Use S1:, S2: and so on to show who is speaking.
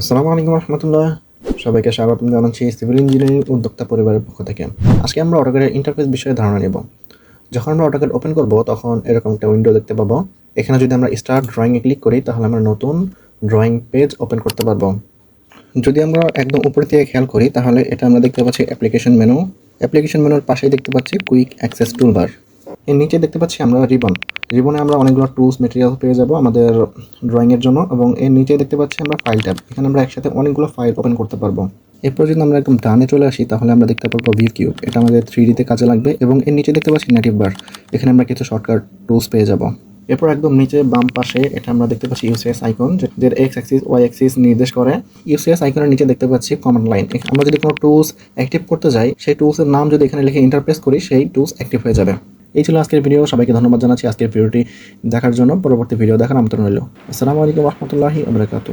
S1: আসসালামু আলাইকুম রহমতুল্লাহ। সবাইকে স্বাগতম জানাচ্ছি সিভিল ইঞ্জিনিয়ারিং উদ্যোক্তা পরিবারের পক্ষ থেকে। আজকে আমরা অটোকের ইন্টারফেস বিষয়ে ধারণা নেব। যখন আমরা অটোকেট ওপেন করব, তখন এরকম একটা উইন্ডো দেখতে পাবো। এখানে যদি আমরা স্টার্ট ড্রয়িংয়ে ক্লিক করি, তাহলে আমরা নতুন ড্রয়িং পেজ ওপেন করতে পারব। যদি আমরা একদম উপরে থেকে খেয়াল করি, তাহলে এটা আমরা দেখতে পাচ্ছি অ্যাপ্লিকেশন মেনু অ্যাপ্লিকেশন মেনুর পাশেই দেখতে পাচ্ছি কুইক অ্যাক্সেস টুলবার এর নিচে দেখতে পাচ্ছি আমরা রিবন রিবনে আমরা অনেকগুলো টুলস মেটেরিয়াল পেয়ে যাব আমাদের ড্রয়িংয়ের জন্য এবং এর নিচে দেখতে পাচ্ছি আমরা ফাইল ট্যাব এখানে আমরা একসাথে অনেকগুলো ফাইল ওপেন করতে পারব। এরপর যদি আমরা একদম ডানে চলে আসি, তাহলে আমরা দেখতে পারব ভিউ কিউব এটা আমাদের থ্রি ডিতে কাজে লাগবে এবং এর নিচে দেখতে পাচ্ছি নেটিভ বার এখানে আমরা কিছু শর্টকাট টুলস পেয়ে যাব। এরপর একদম নিচে বাম পাশে এটা আমরা দেখতে পাচ্ছি ইউসিএস আইকন যেটা এক্স অ্যাক্সিস ওয়াই অ্যাক্সিস নির্দেশ করে। ইউসিএস আইকনের নিচে দেখতে পাচ্ছি কমান্ড লাইন আমরা যদি কোনো টুলস অ্যাক্টিভ করতে যাই, সেই টুলসের নাম যদি এখানে লিখে ইন্টারপ্রেস করি, সেই টুলস অ্যাক্টিভ হয়ে যাবে। এই ছিল আজকের ভিডিও সবাইকে ধন্যবাদ জানাচ্ছি আজকের ভিডিওটি দেখার জন্য। পরবর্তী ভিডিও দেখার আমন্ত্রণ রইল। আসসালামু আলাইকুম রহমতুল্লাহি আবরাকাতু